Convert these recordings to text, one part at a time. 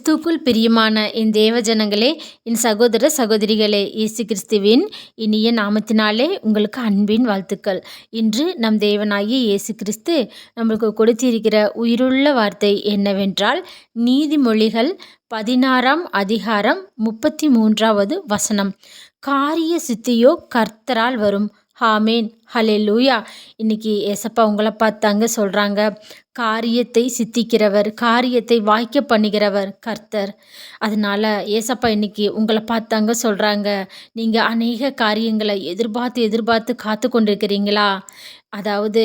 கிறிஸ்துக்குள் பிரியமான என் தேவஜனங்களே என் சகோதர சகோதரிகளே இயேசு கிறிஸ்துவின் இனிய நாமத்தினாலே உங்களுக்கு அன்பின் வாழ்த்துக்கள். இன்று நம் தேவனாகிய இயேசு கிறிஸ்து நம்மளுக்கு கொடுத்திருக்கிற உயிருள்ள வார்த்தை என்னவென்றால் நீதிமொழிகள் பதினாறாம் அதிகாரம் முப்பத்தி மூன்றாவது வசனம். காரிய சித்தியோ கர்த்தரால் வரும். ஹாமேன் ஹலே லூயா இன்னைக்கு ஏசப்பா உங்களை பார்த்தாங்க சொல்கிறாங்க காரியத்தை சித்திக்கிறவர் காரியத்தை வாய்க்க பண்ணுகிறவர் கர்த்தர். அதனால் ஏசப்பா இன்னைக்கு உங்களை பார்த்தாங்க சொல்கிறாங்க நீங்கள் அநேக காரியங்களை எதிர்பார்த்து எதிர்பார்த்து காத்து கொண்டிருக்கிறீங்களா அதாவது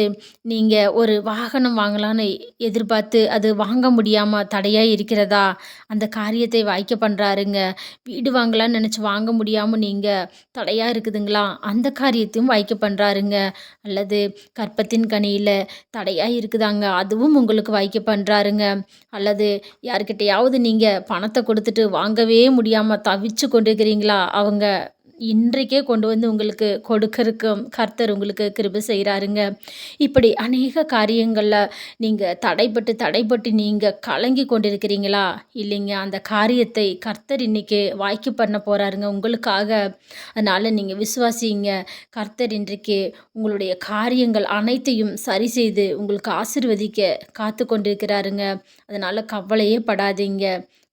நீங்கள் ஒரு வாகனம் வாங்கலான்னு எதிர்பார்த்து அது வாங்க முடியாமல் தடையாக இருக்கிறதா? அந்த காரியத்தை வாய்க்க பண்ணுறாருங்க வீடு வாங்கலான்னு நினச்சி வாங்க முடியாமல் நீங்கள் தடையாக இருக்குதுங்களா? அந்த காரியத்தையும் வாய்க்க பண்ணுறாருங்க அல்லது கற்பத்தின் கனியில் தடையாக இருக்குதாங்க. அதுவும் உங்களுக்கு வாய்க்க பண்ணுறாருங்க அல்லது யாருக்கிட்டையாவது நீங்கள் பணத்தை கொடுத்துட்டு வாங்கவே முடியாமல் தவிச்சு கொண்டிருக்கிறீங்களா? அவங்க இன்றைக்கே கொண்டு வந்து உங்களுக்கு கொடுக்கறக்கும் கர்த்தர் உங்களுக்கு கிருபை செய்கிறாருங்க. இப்படி அநேக காரியங்களில் நீங்கள் தடைப்பட்டு தடைப்பட்டு நீங்கள் கலங்கி கொண்டிருக்கிறீங்களா? இல்லைங்க அந்த காரியத்தை கர்த்தர் இன்றைக்கி வாய்க்கு பண்ண போகிறாருங்க உங்களுக்காக அதனால் நீங்கள் விசுவாசிங்க. கர்த்தர் இன்றைக்கு உங்களுடைய காரியங்கள் அனைத்தையும் சரி செய்து உங்களுக்கு ஆசிர்வதிக்க காத்து கொண்டிருக்கிறாருங்க அதனால் கவலையே படாதீங்க.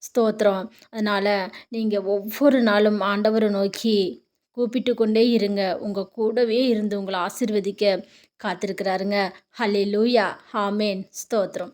ஸ்தோத்திரம். அதனால் நீங்கள் ஒவ்வொரு நாளும் ஆண்டவரை நோக்கி கூப்பிட்டு கொண்டே இருங்க. உங்கள் கூடவே இருந்து உங்களை ஆசிர்வதிக்க காத்திருக்கிறாருங்க. ஹலே லூயா ஹாமேன் ஸ்தோத்திரம்.